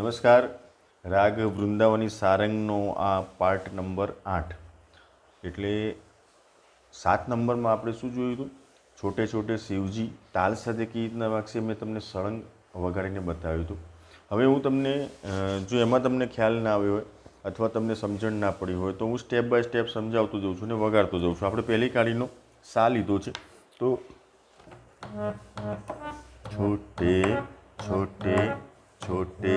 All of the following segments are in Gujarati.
નમસ્કાર. રાગ વૃંદાવની સારંગનો આ પાર્ટ નંબર આઠ. એટલે સાત નંબરમાં આપણે શું જોયું હતું? છોટે છોટે શિવજી તાલ સાથે કેવી રીતના વાગશે મેં તમને સળંગ વગાડીને બતાવ્યું હતું. હવે હું તમને જો એમાં તમને ખ્યાલ ના આવ્યો હોય અથવા તમને સમજણ ના પડી હોય તો હું સ્ટેપ બાય સ્ટેપ સમજાવતો જઉં છું ને વગાડતો જઉં છું. આપણે પહેલી કાળીનો સા લીધો છે. તો છોટે છોટે છોટે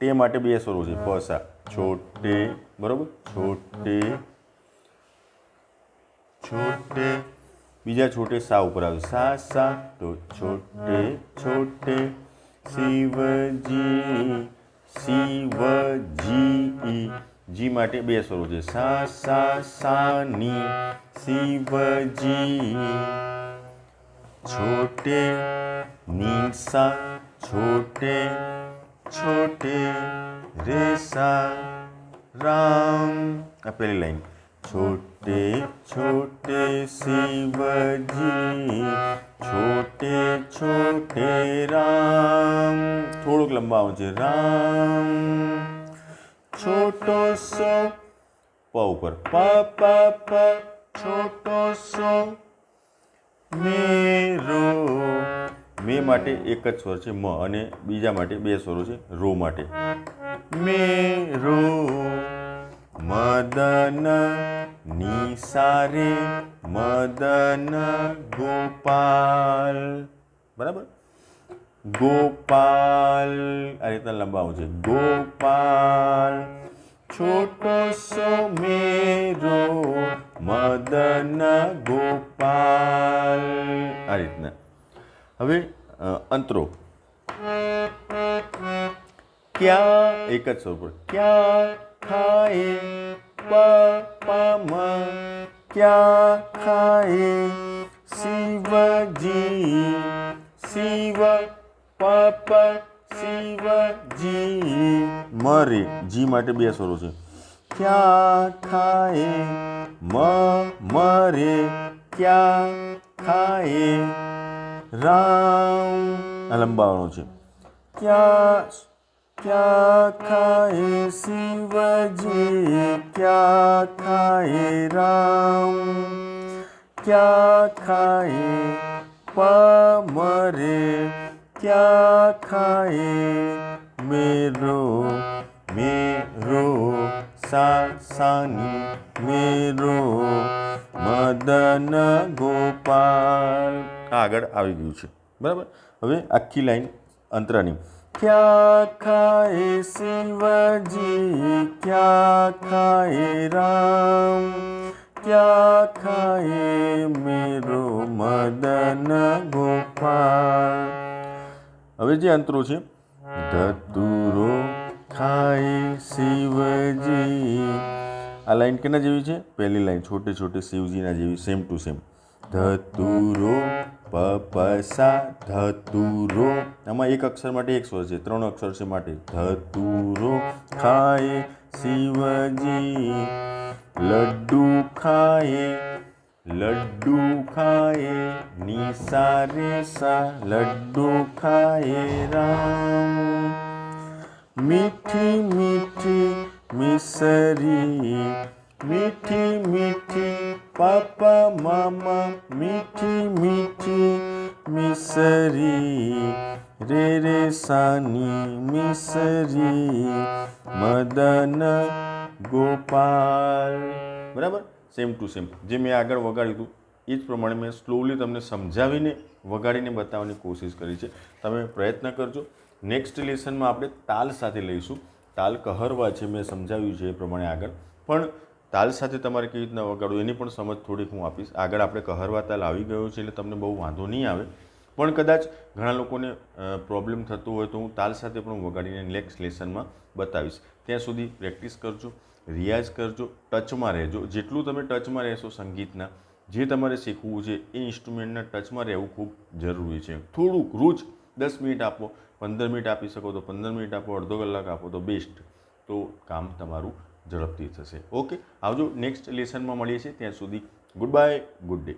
તે માટે બે સ્વરો છે. ફસા છોટે, બરાબર? છોટે છોટે. બીજા છોટે સા ઉપર આવે. સા સા. તો છોટે છોટે. શિવજી શિવજી. જી માટે બે સ્વરો છે. સા સા સા સાની. શિવજી. છોટે નિશા છોટે છૂટે રેસા રામ આ પેલી લાઈન છોટે છોટે શિવજી છોટે છોટે રામ થોડુંક લંબાવું છે રામ છોટો સો પ ઉપર પ પ પ છોટો સો મેરો મે માટે એક જ સ્વર છે મ અને બીજા માટે બે સ્વરો છે રો માટે. મેરો મદન નિસારે મદન ગોપાલ. બરાબર? ગોપાલ. આ રીતના લંબાવું છે. ગોપાલ. છોટો સો મેરો મદન ગોપાલ હવે અંતરો. ક્યાં એક જ સ્વર પર ક્યાં ખાએ પ પ મ ક્યાં ખાએ શિવજી? શિવ પ પ શિવજી. મરે, જી માટે બે સ્વરો છે. ક્યાં ખાએ મ, મરે, ક્યાં ખાએ રામ. આ લંબાવાનો છે. ક્યાં ક્યાં ખાએ શિવજી, ક્યાં ખાએ રામ. ક્યાં ખાએ પમરે, ક્યાં ખાએ મેરો મેરો, સાસાની મેરો, મદન ગોપાલ આ આગળ આવી ગયું છે. બરાબર? હવે આખી લાઈન અંતરાની. ક્યાં ખાએ શિવજી, ક્યાં ખાએ રામ, ક્યાં ખાએ મેરો મદન ગોપાલ. હવે જે અંતરો છે, ધતુરો ખાય શિવજી. આ લાઈન કેના જેવી છે? પહેલી લાઈન છોટે છોટે શિવજીના જેવી સેમ ટુ સેમ ધતુરો પપસા ધતુરો આમાં એક અક્ષર માટે એક સ્વર છે ત્રણ અક્ષર છે માટે ધતુરો ખાય શિવજી લડ્ડુ ખાય લડ્ડુ ખાए નિશા રે સા લડ્ડુ ખાए રામ મીઠી મીઠી મિસરી મીઠી મીઠી, પાપા, મામા, મીઠી મીઠી, મિસરી, રે રે, સાની, મિસરી, મદન, ગોપાલ. બરાબર? સેમ ટુ સેમ જે મેં આગળ વગાડ્યું હતું, એ જ પ્રમાણે મેં સ્લોલી તમને સમજાવીને વગાડીને બતાવવાની કોશિશ કરી છે. તમે પ્રયત્ન કરજો. નેક્સ્ટ લેસનમાં આપણે તાલ સાથે લઈશું. તાલ કહરવા છે, મેં સમજાવ્યું છે એ પ્રમાણે આગળ. પણ તાલ સાથે તમારે કેવી રીતના વગાડવું, એની પણ સમજ થોડીક હું આપીશ. આગળ આપણે કહરવા તાલ આવી ગયો છે એટલે તમને બહુ વાંધો નહીં આવે. પણ કદાચ ઘણા લોકોને પ્રોબ્લેમ થતો હોય તો હું તાલ સાથે પણ વગાડીને નેક્સ્ટ લેસનમાં બતાવીશ. ત્યાં સુધી પ્રેક્ટિસ કરજો, રિયાઝ કરજો, ટચમાં રહેજો. જેટલું તમે ટચમાં રહેશો સંગીતના, જે તમારે શીખવું છે એ ઇન્સ્ટ્રુમેન્ટના ટચમાં રહેવું ખૂબ જરૂરી છે. થોડુંક રોજ દસ મિનિટ આપો, પંદર મિનિટ આપી શકો તો પંદર મિનિટ આપો, અડધો કલાક આપો તો બેસ્ટ તો કામ તમારું ઝડપથી થશે. ઓકે આવજો નેક્સ્ટ લેસનમાં મળીએ છીએ. ત્યાં સુધી ગુડ બાય ગુડ ડે